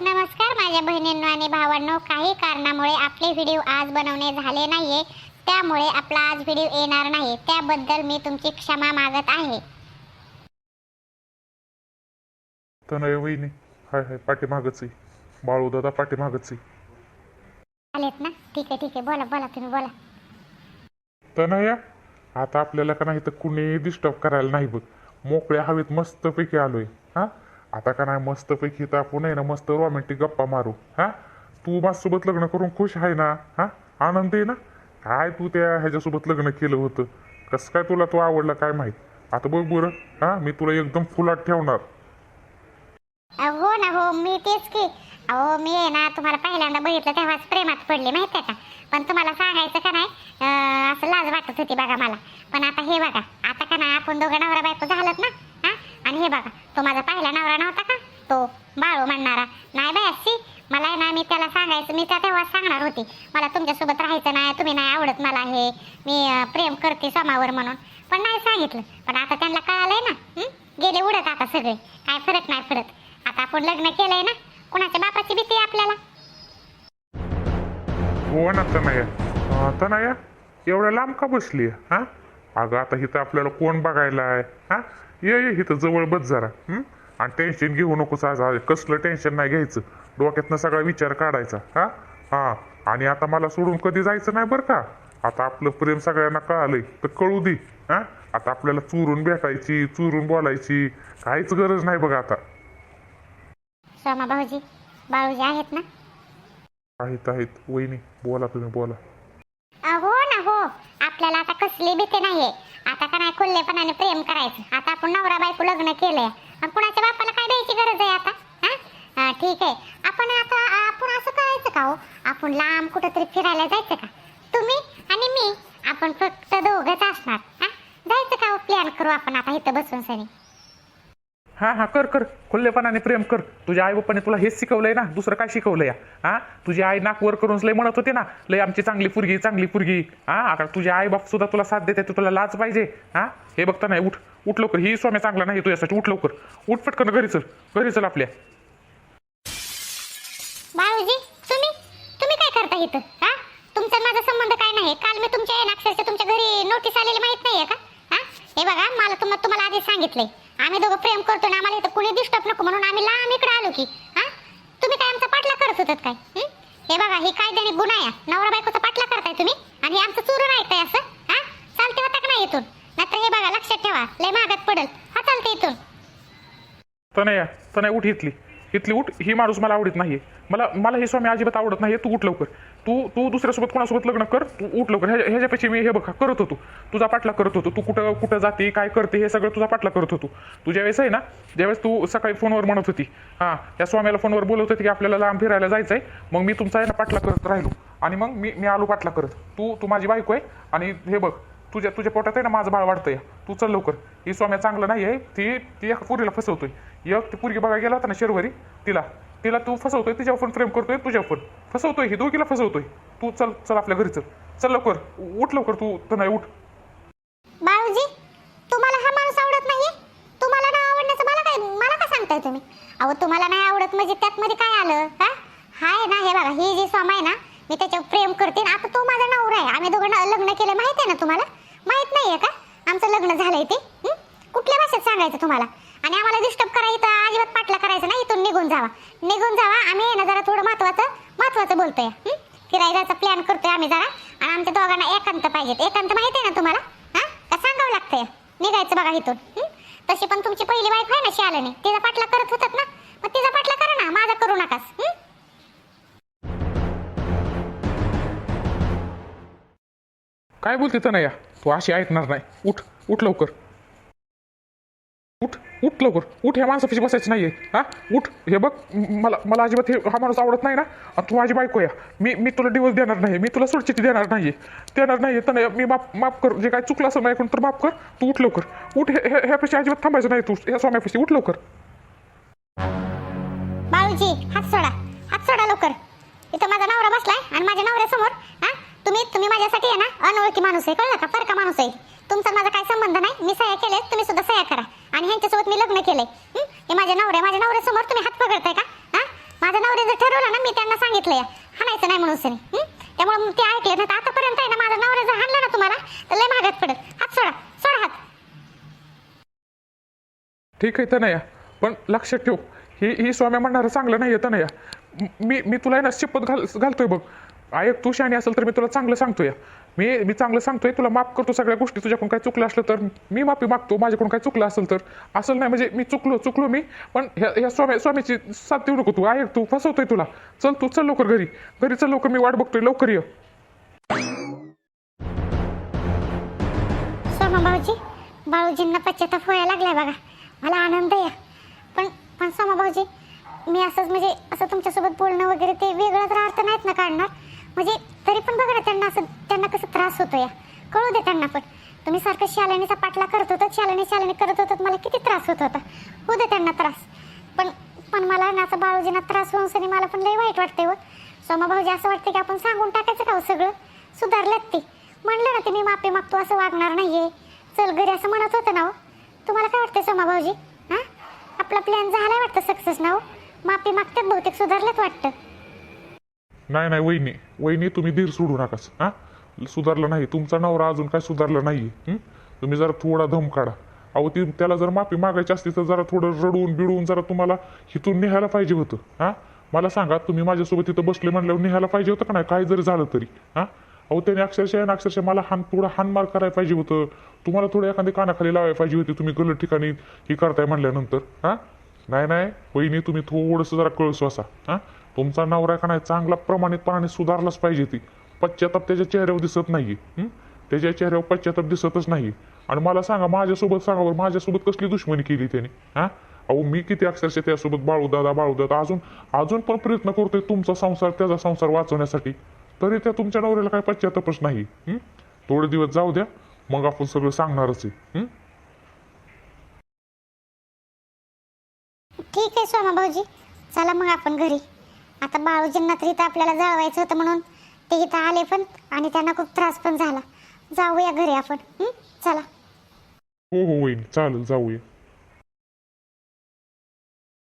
नमस्कार माझ्या बहिणींनो आणि भावांनो. काही कारणामुळे आपले व्हिडिओ आज बनवणे झाले नाहीये. त्यामुळे आपला आज व्हिडिओ येणार नाही. त्याबद्दल मी तुमची क्षमा मागत आहे. तनय वहिनी. हाय हाय. पाठीमागच आहे. बाळू दादा पाठीमागच आहे. आलेत ना? ठीक आहे ठीक आहे. बोला बोला तुम्ही बोला. तनया आता आपल्याला का नाही तर कुणी डिस्टर्ब करायला नाही बघ. मोकळ्या हवेत मस्तपैकी आलोय. हा? आता का नाही मस्तपैकी तर आपण आहे ना मस्त रोमॅन्टिक गप्पा मारू हा? तू माझ्यासोबत लग्न करून खुश आहे ना हा? आनंद आहे ना? काय तू त्या ह्याच्यासोबत लग्न केलं होतं? कसं काय तुला तो आवडला काय माहीत? आता बघ बरं हा? मी तुला एकदम फुलात ठेवणार. अहो, हो ना हो मी तेच की. अहो मी आहे ना तुम्हाला पहिल्यांदा बघितलं तेव्हाच प्रेमात पडले माहिती आहे का? पण तुम्हाला सांगायचं का नाही अं, असं लाज वाटत होती बघा मला. पण आता हे बघा आता का नाही आपण दोघं नवरा बायको झालं ना हा हे बघा तो माझा पहिला नवरा नव्हता का? तो बाळू म्हणणारा. नाही बाय सी मला ना मी त्याला सांगायचं मी त्या तेव्हा सांगणार होती. मला तुमच्यासोबत राहायचं नाही तुम्ही नाही आवडत मला हे. मी प्रेम करते समावर म्हणून. पण नाही सांगितलं. पण आता त्यांना कळालंय ना गेले उडत आता सगळे. काय फरक नाही फरक आता आपण लग्न केलंय ना कुणाच्या बापाची भीती आपल्याला? हो ना तनया तनया एवढ्या लांब का बसली हा? अगं आता इथं आपल्याला कोण बघायला आहे? हा? ये ये इथं जवळ बस जरा? आणि टेन्शन घेऊ नकोस आज. कसलं टेन्शन नाही घ्यायचं. डोक्यातनं सगळा विचार काढायचा. हा? हा. आणि आता मला सोडून कधी जायचं नाही बरं का? आता आपलं प्रेम सगळ्यांना कळालंय. तर कळू दे. हा? आता आपल्याला चुरून भेटायची चुरून बोलायची काहीच गरज नाही बघा आता. सोमा भाऊजी बाळूजी आहेत ना? आहेत आहेत. वहिनी बोला तुम्ही बोला. आपल्याला आता कसली भीती नाहीये. आता का नाही खुल्लेपणाने प्रेम करायचं. आता आपण नवरा बायको लग्न केलंय. कुणाच्या बापाला काय द्यायची गरज आहे आता? हा? ठीक आहे. आपण आता आपण असं करायचं का हो? आपण लांब कुठंतरी फिरायला जायचं का? तुम्ही आणि मी आपण फक्त दोघंच असणार. हा? जायचं का हो? प्लॅन करू आपण आता इथं बसून सनी हा हा कर कर. खुल्लेपणाने प्रेम कर. तुझ्या आई बाप्पाने तुला हेच शिकवलंय ना. दुसरं काय शिकवलंय हा? तुझी आई नाक वर करून लय म्हणत होते ना. लय आमची चांगली पुरगी चांगली पुरगी. हा? आता तुझे आई बाप सुद्धा तुला साथ देते तुला लाज पाहिजे. हा? हे बघता नाही. उठ. उठ लवकर. ही स्वामी चांगला नाही तुझ्यासाठी उठ लवकर. उठ पटकन घरी चल. घरी चल आपल्या. बाळूजी तुम्ही? तुम्ही काय करता इथं? हा? तुमचा माझा संबंध काय नाही? काल मी तुमच्या अक्षरशः तुमच्या घरी नोटीस आलेली माहीत नाहीये का? हा? हे बघा मला तुम्हाला आधी सांगितलंय. आम्ही दोघं प्रेम करतो ना आम्हाला इथं कुणी डिस्टर्ब नको म्हणून आम्ही लांब इकडे आलो की हा? तुम्ही काय आमचा पाठला करत होतात काय हं? हे बघा ही कायद्याने गुन्हा आहे. नवरा बायकोचा पाठला करताय तुम्ही आणि हे आमचं चोरून ऐकताय असं हा? चालते होता का नाही इथून? नाहीतर हे बघा लक्षात ठेवा. लय महागात पडल. हा चालते इथून. तनया तनया उठ इथली. इथली उठ ही माणूस मला आवडत नाहीये. मला मला हे स्वामी अजिबात आवडत नाहीये तू उठ लवकर. तू तू दुसऱ्यासोबत कोणासोबत लग्न कर तू उठ लवकर. ह्या ह्याच्यापेक्षा मी हे बघा करत होतो. तुझा पाठला करत होतो. तू कुठं कुठं जाते काय करते हे सगळं तुझा पाठला करत होतो. तू ज्यावेळेस आहे ना ज्यावेळेस तू सकाळी फोनवर म्हणत होती हां त्या स्वामीला फोनवर बोलत होती की आपल्याला लांब फिरायला जायचं आहे मग मी तुमचा आहे ना पाठला करत राहिलो. आणि मग मी मी आलो पाठला करत. तू तू माझी बायको आहे आणि हे बघ तुझ्या तुझ्या पोटात आहे ना माझं बाळ वाढतंय. तू चल लवकर. ही स्वाम्या चांगलं नाही आहे. ती ती एका पुरीला फसवतोय. एक ती पुरगी बघा गेला होता ना शेरवरी? तिला. तिला तू फसवतोय तिच्यावर पण फ्रेम करतोय तुझ्या पण. फसवतोय ही दोघीला फसवतोय. तू चल चल आपल्या घरी चल. चल लवकर. उठ लवकर तू. तर नाही उठ. बाळूजी तुम्हाला हा माणूस आवडत नाहीये? तुम्हाला नाही आवडण्याचं मला काय मला काय सांगताय तुम्ही? अहो तुम्हाला नाही आवडत म्हणजे त्यात मध्ये काय आलं? हा? हाय ना हे बघा ही जी स्वाम आहे ना मी त्याच्यावर प्रेम करते. आता तो माझा नवरा आहे. आम्ही दोघांना लग्न केलं माहिती आहे ना तुम्हाला? माहीत नाहीये का? आमचं लग्न झालंय ते. हं? कुठल्या भाषेत सांगायचं तुम्हाला? आणि आम्हाला डिस्टर्ब करायचं अजिबात पाटला करायचं नाही इथून निघून जावा. निघून जावा आम्ही आहे ना जरा थोडं महत्वाचं महत्वाचं बोलतोय. हं? फिरायचा प्लॅन करतोय आम्ही जरा. आणि आमच्या दोघांना एकांत पाहिजेत. एकांत माहिती आहे ना तुम्हाला? हा? का सांगावं लागतंय? निघायचं बघा इथून. हं? तशी पण तुमची पहिली बाईक आहे ना शालनी. तिचा पाटला करत होतात ना? मग तिचा पाटला करा ना. माझा करू नकास. हं? काय बोलते तनया? तू अशी ऐकणार नाही. उठ उठ लवकर. उठ उठ लवकर. उठ ह्या माणसापाशी बसायचं नाही आहे हा? उठ. हे बघ मला मला अजिबात हे हा माणूस आवडत नाही ना? आणि तू माझी बायको या. मी मी तुला डिवोर्स देणार नाही. मी तुला सोडचिठी देणार नाही देणार नाही तर मी माफ माफ कर. जे काय चुकलं असं नाही कोण तर माफ कर. तू उठ लवकर. उठ हे- हे- ह्यापाशी अजिबात थांबायचं नाही तू. ह्या स्वाम्यापाशी. उठ लवकर. माणूस आहे कळलं का? परका माणूस आहे? तुमचा माझा काय संबंध नाही? मी सह्या केले तुम्ही सुद्धा सह्या करा. आणि ह्यांच्यासोबत मी लग्न केलंय. हे? माझ्या नवऱ्या माझ्या नवऱ्यासमोर तुम्ही हात पकडताय का? हा? माझ्या नवऱ्या जर ठरवलं ना मी त्यांना सांगितलं या हाणायचं नाही म्हणून सनी. त्यामुळे ते ऐकले ना आतापर्यंत आहे ना माझा नवरा जर हाणला ना तुम्हाला तर लय महागात पडत हात सोडा. सोडा हात. ठीक आहे तनया पण लक्षात ठेव ही ही स्वाम्या म्हणणारं चांगलं नाही आहे तनया मी मी तुला आहे ना शिपत घाल घालतोय बघ. ऐक तू शाणी असेल तर मी तुला चांगलं सांगतोय. मी मी चांगलं सांगतोय तुला माफ करतो सगळ्या गोष्टी. तुझ्याकडून काय चुकलं असलं तर मी माफी मागतो माझ्याकडून काय चुकलं असेल तर. असं नाही म्हणजे मी चुकलो चुकलो मी पण ह्या ह्या स्वामी स्वामीची साथ देऊ नको तू. ऐक तू फसवतोय तुला. चल तू चल लवकर घरी. घरी चल लवकर मी वाट बघतोय लवकर ये. सोमा भाऊजी बाळूजींना पश्चाताप व्हायला लागलाय बघा. मला आनंद आहे. पण पण सोमा भाऊजी मी असंच म्हणजे असं तुमच्यासोबत बोलणं वगैरे ते वेगळा तर अर्थ नाहीत ना काढणार? म्हणजे तरी पण बघा ना त्यांना असं त्यांना कसं त्रास होतो या कळू दे त्यांना पण. तुम्ही सारखं शालिनीचा पाठला करत होतात शालिनी शालिनी करत होतात मला किती त्रास होत होता. होऊ दे त्यांना त्रास. पण पण मला ना असं बाळूजींना त्रास होऊन सनी मला पण लई वाईट वाटते व हो. सोमा भाऊजी असं वाटतं की आपण सांगून टाकायचं का हो सगळं? सुधारल्यात ते. म्हणलं ना ते मी माफी मागतो असं वागणार नाहीये. चल घरी असं म्हणत होतं ना हो. तुम्हाला काय वाटतं सोमा भाऊजी? हां? आपला प्लॅन झाला वाटतं सक्सेस ना हो? माफी मागतात बहुतेक सुधारलंच वाटतं. नाही नाही वहिनी. वहिनी तुम्ही धीर सोडू नकाच. हां? सुधारलं नाही. तुमचा नवरा अजून काय सुधारलं नाही आहे तुम्ही जरा थोडा धम काढा. अहो ती त्याला जर माफी मागायची असती तर जरा थोडं रडवून बिडवून जरा तुम्हाला हिथून निघायला पाहिजे होतं. हां? मला सांगा तुम्ही माझ्यासोबत तिथं बसले म्हणल्यावर निघायला पाहिजे होतं का नाही? काय जरी झालं तरी. हां? अहो त्याने अक्षरशः आणि अक्षरशः मला हान थोडं हानमार करायला पाहिजे होतं. तुम्हाला थोडं एखादी कानाखाली लावायला पाहिजे होती. तुम्ही गलत ठिकाणी ही करताय म्हणल्यानंतर. हां? नाही नाही. वहिनी तुम्ही थोडंसं जरा कळसू असा. हां? तुमचा नवरा का नाही चांगला प्रमाणितपणाने सुधारलाच पाहिजे ती. पश्चाताप त्याच्या चेहऱ्यावर दिसत नाही त्याच्या चेहऱ्यावर पश्चाताप दिसतच नाही आणि मला सांगा माझ्यासोबत सांगा बरं माझ्यासोबत कसली दुश्मनी केली त्याने? हा? अहो मी किती अक्षरशः त्यासोबत बाळू दादा बाळू दादा अजून अजून पण प्रयत्न करतोय तुमचा संसार त्याचा संसार वाचवण्यासाठी. तरी त्या तुमच्या नवऱ्याला काय पश्चातापच नाही थोडे दिवस जाऊ द्या मग आपण सगळं सांगणारच आहे. ठीक आहे स्वामा भाऊजी. चला मग आपण घरी. आता बाळूजींना तरी तर आपल्याला जळवायचं होतं म्हणून. ते इथं आले पण आणि त्यांना खूप त्रास पण झाला. जाऊया घरी आपण. चला. हो हो चालेल जाऊया.